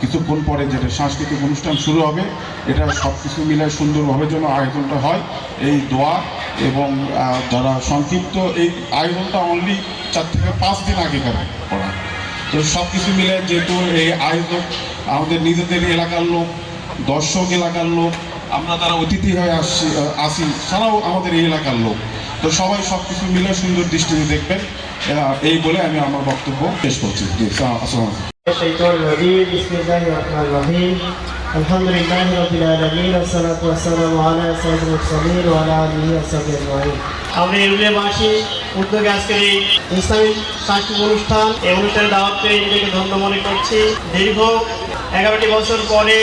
কিছুক্ষণ পরে যেটা সাংস্কৃতিক অনুষ্ঠান শুরু হবে, এটা সব কিছু মিলে সুন্দরভাবে যেন আয়োজনটা হয়। এই দোয়া এবং যারা সংক্ষিপ্ত, এই আয়োজনটা অনলি চার থেকে পাঁচ দিন আগে করা। তো সব কিছু মিলে যেহেতু এই আয়োজক আমাদের নিজেদের এলাকার লোক, দর্শক এলাকার লোক, আমরা তারা অতিথি হয়ে আসছি আসি তারাও আমাদের এই এলাকার লোক। তো সবাই সব কিছু মিলে সুন্দর দৃষ্টিতে দেখবেন। এই বলে আমি আমার বক্তব্য শেষ করছি। আসসালামু الشيطان الرجيم بسم الله الرحمن الرحيم الحمد لله رب العالمين والصلاة والسلام على سيد المرسلين وعلى آله وصحبه أجمعين আমরা এরুলিয়াবাসী উদ্যোগে আজকের এই ইসলামিক সাংস্কৃতিক অনুষ্ঠান এই অনুষ্ঠানে দাওয়াত পেয়ে নিজেকে ধন্য মনে করছি দীর্ঘ এগারোটি বছর পরে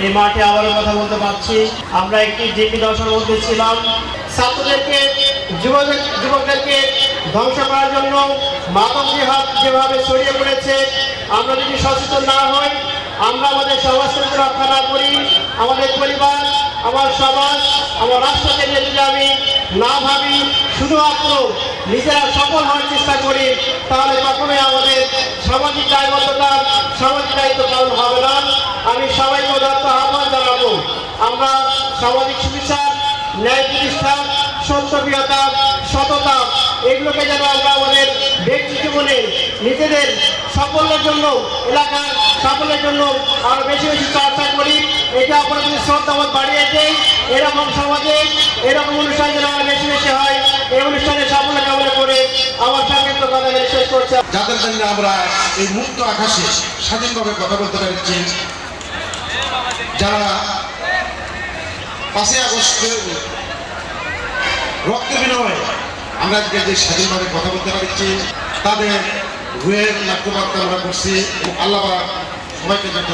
এই মাঠে আবারও কথা বলতে পারছি আমরা একটি জিপি দশার মধ্যে ছিলাম ছাত্রদেরকে যুবক যুবকদেরকে ধ্বংস করার জন্য মাদক জিহাদ যেভাবে ছড়িয়ে পড়েছে আমরা যদি সচেতন না হই, আমরা আমাদের সমাজকে যদি রক্ষা না করি, আমাদের পরিবার, আমার সমাজ, আমার রাষ্ট্রকে নিয়ে যদি আমি না ভাবি, শুধুমাত্র নিজেরা সফল হওয়ার চেষ্টা করি, তাহলে কখনোই আমাদের সামাজিক দায়বদ্ধতা সামাজিক দায়িত্ব পালন হবে না। আমি সবাইকে উদাত্ত আহ্বান জানাব, আমরা সামাজিক সুবিচার ন্যায় প্রতিষ্ঠা সত্যপ্রিয়তা সততা, এগুলোকে যেন আমরা আমাদের ব্যক্তি জীবনে নিজেদের সাফল্যের জন্য, এলাকার সাফল্যের জন্য আরও বেশি বেশি চর্চা করি। এটা আপনার যদি শ্রদ্ধাবোধ বাড়িয়ে দেয় এরকম সমাজে, এরকম অনুষ্ঠান যেন আরও বেশি বেশি হয়, এই অনুষ্ঠানে সাফল্য কামনা করে আমার সংক্ষিপ্ত কথা শেষ করছি। যাদের জন্য আমরা এই মুক্ত আকাশে স্বাধীনভাবে কথা বলতে পেরেছি, যারা পাঁচই আগস্টে রক্ত বিনিময়ে আমরা আজকে যে স্বাধীনভাবে কথা বলতে পেরেছি, তাদের রুহের আমরা করছি আল্লাহ সবাইকে যত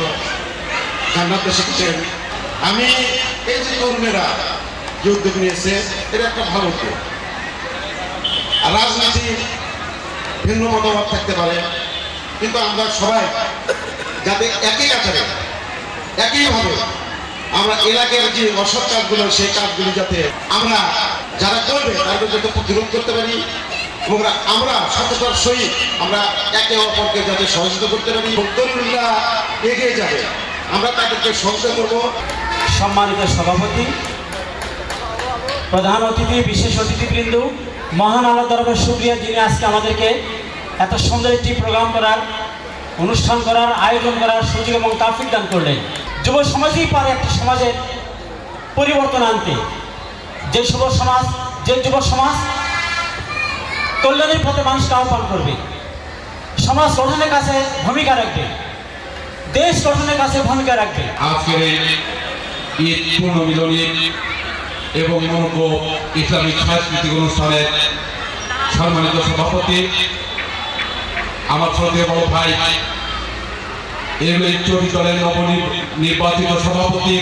আমি এই যে তরুণেরা যে উদ্যোগ নিয়েছে এটা একটা ভালো উদ্যোগ। রাজনীতি ভিন্ন মতামত থাকতে পারে, কিন্তু আমরা সবাই যাতে একই কাতারে একইভাবে আমরা এলাকার যে অসৎ কাজগুলো, সেই কাজগুলি যাতে আমরা যারা করবে তাদের যাতে প্রতিরোধ করতে পারি এবং আমরা সততার সহিত আমরা একে অপরকে যাতে সহযোগিতা করতে পারি তরুণরা এগিয়ে যাবে। আমরা তাদেরকে সহযোগিতা করব। সম্মানিত সভাপতি, প্রধান অতিথি, বিশেষ অতিথিবৃন্দ, মহান আল্লাহ দরবার শুক্রিয়া যিনি আজকে আমাদেরকে এত সুন্দর একটি প্রোগ্রাম করার, অনুষ্ঠান করার, আয়োজন করার সুযোগ এবং তাফিক দান করলেন। যুব সমাজই পারে একটি সমাজের পরিবর্তন আনতে। যে যুব সমাজ, যে যুব সমাজ কল্যাণের পথে মানুষকে আহ্বান করবে। সমাজ গঠনের কাছে ভূমিকা রাখবে। দেশ গঠনের কাছে ভূমিকা রাখবে। আজকের ঈদ পূর্ণমিলনী এবং মনোজ্ঞ ইসলামিক সাংস্কৃতিক অনুষ্ঠানের সম্মানিত সভাপতি, আমার শ্রদ্ধেয় বড় ভাই এর চৌধুরী দলের নবনির্বাচিত সভাপতি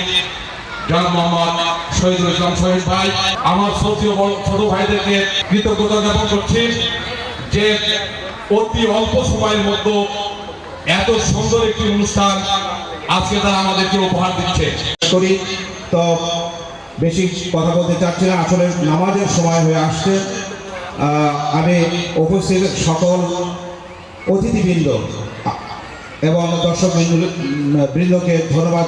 এত সুন্দর একটি অনুষ্ঠান আজকে তারা আমাদেরকে উপহার দিচ্ছে। বেশি কথা বলতে চাচ্ছি না, আসলে নামাজের সময় হয়ে আসছে। আমি উপস্থিত সকল অতিথিবৃন্দ এবং দর্শক বৃন্দ- বৃন্দকে ধন্যবাদ